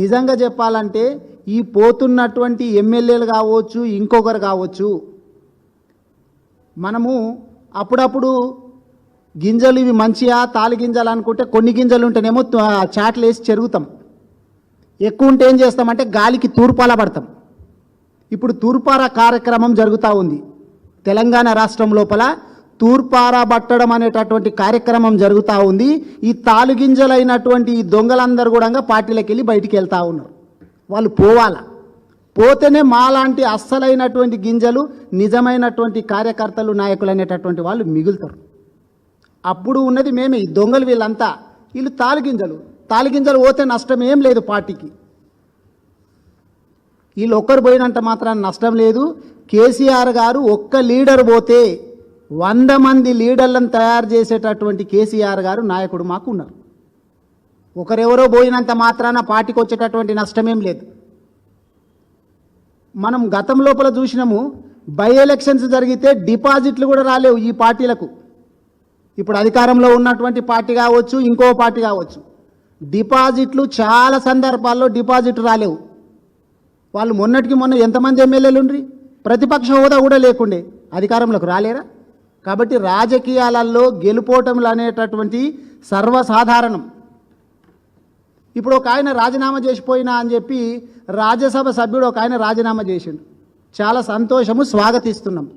నిజంగా చెప్పాలంటే ఈ పోతున్నటువంటి ఎమ్మెల్యేలు కావచ్చు ఇంకొకరు కావచ్చు మనము అప్పుడప్పుడు గింజలు ఇవి మంచిగా తాలి గింజలు అనుకుంటే కొన్ని గింజలు ఉంటేనేమో చాట్లు వేసి చెరుగుతాం. ఎక్కువ ఉంటే ఏం చేస్తామంటే గాలికి తూర్పాల పడతాం. ఇప్పుడు తూర్పార కార్యక్రమం జరుగుతూ ఉంది. తెలంగాణ రాష్ట్రం లోపల తూర్పారబట్టడం అనేటటువంటి కార్యక్రమం జరుగుతూ ఉంది. ఈ తాలుగింజలైనటువంటి ఈ దొంగలందరూ కూడా పార్టీలకు వెళ్ళి బయటికి వెళ్తూ ఉన్నారు. వాళ్ళు పోవాలా? పోతేనే మాలాంటి అస్సలైనటువంటి గింజలు నిజమైనటువంటి కార్యకర్తలు నాయకులు అనేటటువంటి వాళ్ళు మిగులుతారు. అప్పుడు ఉన్నది మేమే ఈ దొంగలు వీళ్ళంతా. వీళ్ళు తాలుగింజలు. తాలుగింజలు పోతే నష్టం ఏం లేదు పార్టీకి. వీళ్ళు ఒక్కరు పోయినంత మాత్రాన్ని నష్టం లేదు. కేసీఆర్ గారు ఒక్క లీడర్ పోతే వంద మంది లీడర్లను తయారు చేసేటటువంటి కేసీఆర్ గారు నాయకుడు మాకు ఉన్నారు. ఒకరెవరో పోయినంత మాత్రాన పార్టీకి వచ్చేటటువంటి నష్టమేం లేదు. మనం గతం లోపల చూసినాము బై ఎలక్షన్స్ జరిగితే డిపాజిట్లు కూడా రాలేవు ఈ పార్టీలకు. ఇప్పుడు అధికారంలో ఉన్నటువంటి పార్టీ కావచ్చు ఇంకో పార్టీ కావచ్చు. డిపాజిట్లు చాలా సందర్భాల్లో డిపాజిట్ రాలేవు. వాళ్ళు మొన్నటికి మొన్న ఎంతమంది ఎమ్మెల్యేలు ఉండ్రి ప్రతిపక్ష హోదా కూడా లేకుండే. అధికారంలోకి రాలేరా? కాబట్టి రాజకీయాలలో గెలుపోటములు అనేటటువంటి సర్వసాధారణం. ఇప్పుడు ఒక ఆయన రాజీనామా చేసిపోయినా అని చెప్పి రాజ్యసభ సభ్యుడు ఒక ఆయన రాజీనామా చేసిండు. చాలా సంతోషము స్వాగతిస్తున్నాం.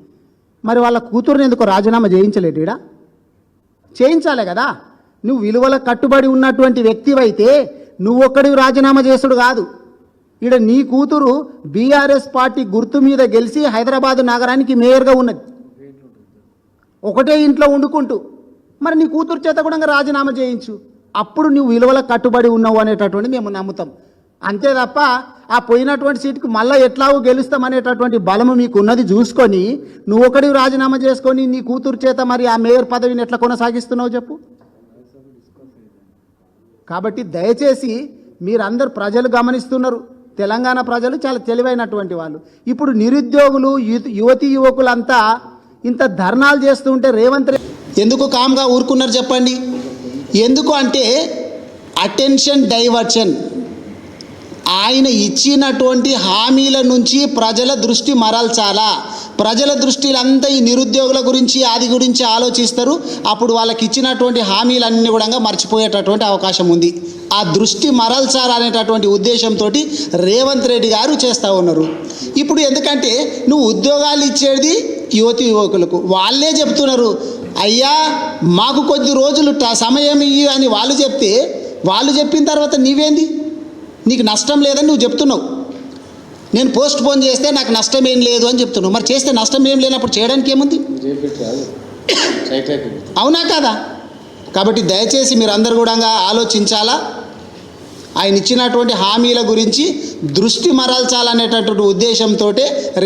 మరి వాళ్ళ కూతురుని ఎందుకు రాజీనామా చేయించలేడు ఈడ? చేయించాలి కదా. నువ్వు విలువల కట్టుబడి ఉన్నటువంటి వ్యక్తివైతే నువ్వు ఒక్కడివి రాజీనామా చేసుడు కాదు. ఈడ నీ కూతురు బీఆర్ఎస్ పార్టీ గుర్తు మీద గెలిచి హైదరాబాదు నగరానికి మేయర్గా ఉన్నది. ఒకటే ఇంట్లో వండుకుంటూ మరి నీ కూతురు చేత కూడా రాజీనామా చేయించు. అప్పుడు నువ్వు విలువల కట్టుబడి ఉన్నావు అనేటటువంటి మేము నమ్ముతాం. అంతే తప్ప ఆ పోయినటువంటి సీటుకు మళ్ళీ ఎట్లాగో గెలుస్తామనేటటువంటి బలము మీకు ఉన్నది చూసుకొని నువ్వు ఒకటి రాజీనామా చేసుకొని నీ కూతురు చేత మరి ఆ మేయర్ పదవిని ఎట్లా కొనసాగిస్తున్నావు చెప్పు? కాబట్టి దయచేసి మీరందరూ ప్రజలు గమనిస్తున్నారు. తెలంగాణ ప్రజలు చాలా తెలివైనటువంటి వాళ్ళు. ఇప్పుడు నిరుద్యోగులు యువతి యువకులంతా ఇంత ధర్నాలు చేస్తుంటే రేవంత్ రెడ్డి ఎందుకు కామ్గా ఊరుకున్నారు చెప్పండి? ఎందుకు అంటే అటెన్షన్ డైవర్షన్. ఆయన ఇచ్చినటువంటి హామీల నుంచి ప్రజల దృష్టి మరల్చాలా? ప్రజల దృష్టిలంతా ఈ నిరుద్యోగుల గురించి ఆది గురించి ఆలోచిస్తారు. అప్పుడు వాళ్ళకి ఇచ్చినటువంటి హామీలన్నీ కూడా మర్చిపోయేటటువంటి అవకాశం ఉంది. ఆ దృష్టి మరల్చాలనేటటువంటి ఉద్దేశంతో రేవంత్ రెడ్డి గారు చేస్తూ ఉన్నారు. ఇప్పుడు ఎందుకంటే నువ్వు ఉద్యోగాలు ఇచ్చేది యువతి యువకులకు. వాళ్ళే చెప్తున్నారు అయ్యా మాకు కొద్ది రోజులు ట- సమయం ఇయ్యి అని వాళ్ళు చెప్తే వాళ్ళు చెప్పిన తర్వాత నీవేంది? నీకు నష్టం లేదని నువ్వు చెప్తున్నావు. నేను పోస్ట్ పోన్ చేస్తే నాకు నష్టం ఏం లేదు అని చెప్తున్నావు. మరి చేస్తే నష్టం ఏం లేనప్పుడు చేయడానికి ఏముంది? అవునా కదా? కాబట్టి దయచేసి మీరు అందరు కూడా ఆలోచించాలా? ఆయన ఇచ్చినటువంటి హామీల గురించి దృష్టి మరల్చాలనేటటువంటి ఉద్దేశంతో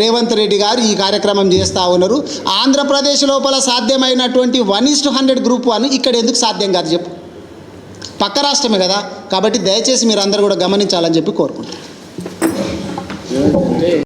రేవంత్ రెడ్డి గారు ఈ కార్యక్రమం చేస్తూ ఉన్నారు. ఆంధ్రప్రదేశ్ లోపల సాధ్యమైనటువంటి one is to hundred group one ఇక్కడ ఎందుకు సాధ్యం కాదు చెప్పు. పక్క రాష్ట్రమే కదా కాబట్టి దయచేసి మీరు అందరు కూడా గమనించాలని చెప్పి కోరుకుంటున్నాను